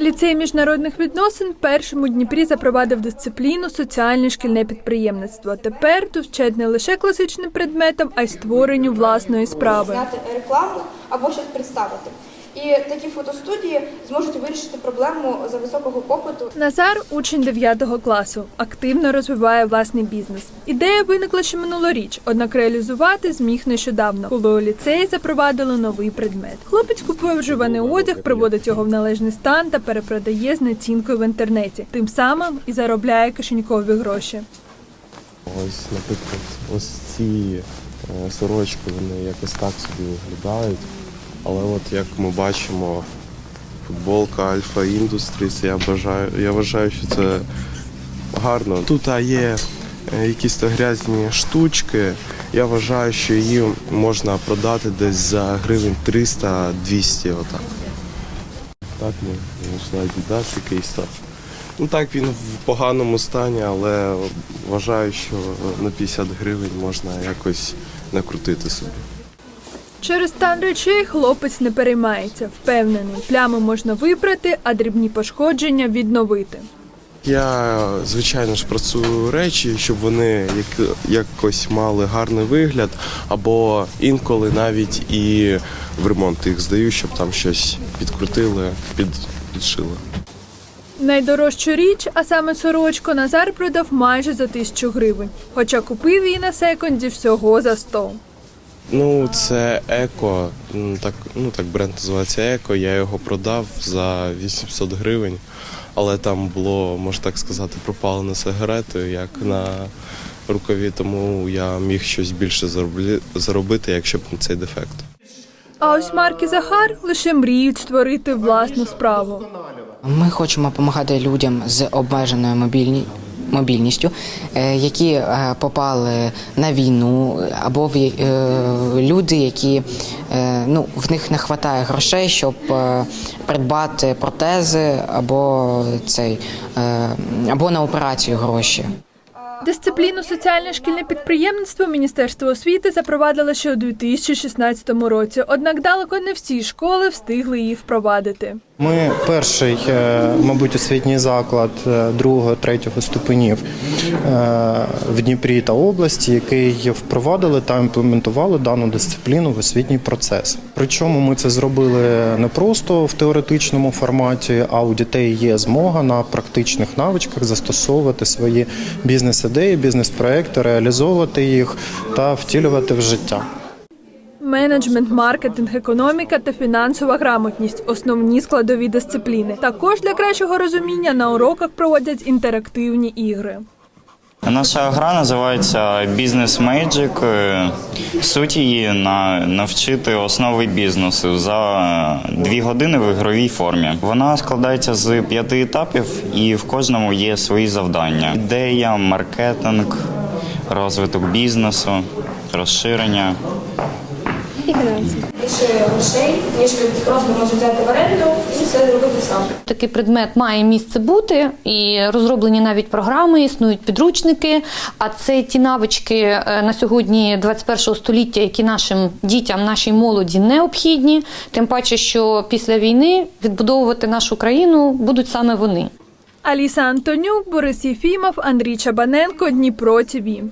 Ліцей міжнародних відносин першим у Дніпрі запровадив дисципліну соціальне шкільне підприємництво. Тепер тут вчать не лише класичним предметам, а й створенню власної справи. зняти рекламу або щось представити. І такі фотостудії зможуть вирішити проблему за високого попиту. Назар, учень 9 класу, активно розвиває власний бізнес. Ідея виникла ще минулоріч, однак реалізувати зміг нещодавно, коли у ліцеї запровадили новий предмет. Хлопець купує вживаний одяг, приводить його в належний стан та перепродає з націнкою в інтернеті. Тим самим і заробляє кишенькові гроші. Ось, наприклад, ось ці е, сорочки, вони якось так собі виглядають. Але от як ми бачимо, футболка Альфа Industries, я бажаю, я вважаю, що це гарно. Тут є е, якісь то грязні штучки. Я вважаю, що її можна продати десь за гривень 300-200 отак. Так, ми знайшли Adidas якийсь так. Ну так, він в поганому стані, але вважаю, що на 50 гривень можна якось накрутити собі. Через стан речей хлопець не переймається. Впевнений, плями можна випрати, а дрібні пошкодження відновити. Я, звичайно ж, працюю речі, щоб вони як, якось мали гарний вигляд, або інколи навіть і в ремонт їх здаю, щоб там щось підкрутили, під, підшили. Найдорожчу річ, а саме сорочку, Назар продав майже за тисячу гривень, хоча купив її на секунді всього за 100. Ну, це еко, м, так, ну так бренд називається еко. Я його продав за 800 гривень, але там було, можна так сказати, пропалено сигаретою, як на рукаві, тому я міг щось більше заробити, якщо б не цей дефект. А ось Марк і Захар лише мріють створити власну справу. Ми хочемо допомагати людям з обмеженою мобільні. Мобільністю, е, які е, попали на війну, або в е, люди, які ну в них не вистачає грошей, щоб придбати протези або цей або на операцію гроші. Дисципліну соціальне шкільне підприємництво Міністерство освіти запровадило ще у 2016 році. Однак далеко не всі школи встигли її впровадити. Ми перший, е, мабуть, освітній заклад е, другого, третього ступенів е, в Дніпрі та області, який впровадили та імплементували дану дисципліну в освітній процес. Причому ми це зробили не просто в теоретичному форматі, а у дітей є змога на практичних навичках застосовувати свої бізнес-ідеї, бізнес-проекти, реалізовувати їх та втілювати в життя. Менеджмент, маркетинг, економіка та фінансова грамотність основні складові дисципліни. Також для кращого розуміння на уроках проводять інтерактивні ігри. Наша гра називається Бізнес Magic. Суть її на навчити основи бізнесу за дві години в ігровій формі. Вона складається з п'яти етапів, і в кожному є свої завдання: ідея, маркетинг, розвиток бізнесу, розширення. Більше грошей, ніж люди просто можуть взяти в оренду і все зробити сам. Такий предмет має місце бути, і розроблені навіть програми, існують підручники. А це ті навички е, на сьогодні 21 століття, які нашим дітям, нашій молоді необхідні. Тим паче, що після війни відбудовувати нашу країну будуть саме вони. Аліса Антонюк, Борис Єфімов, Андрій Чабаненко, Дніпро ТІВІ.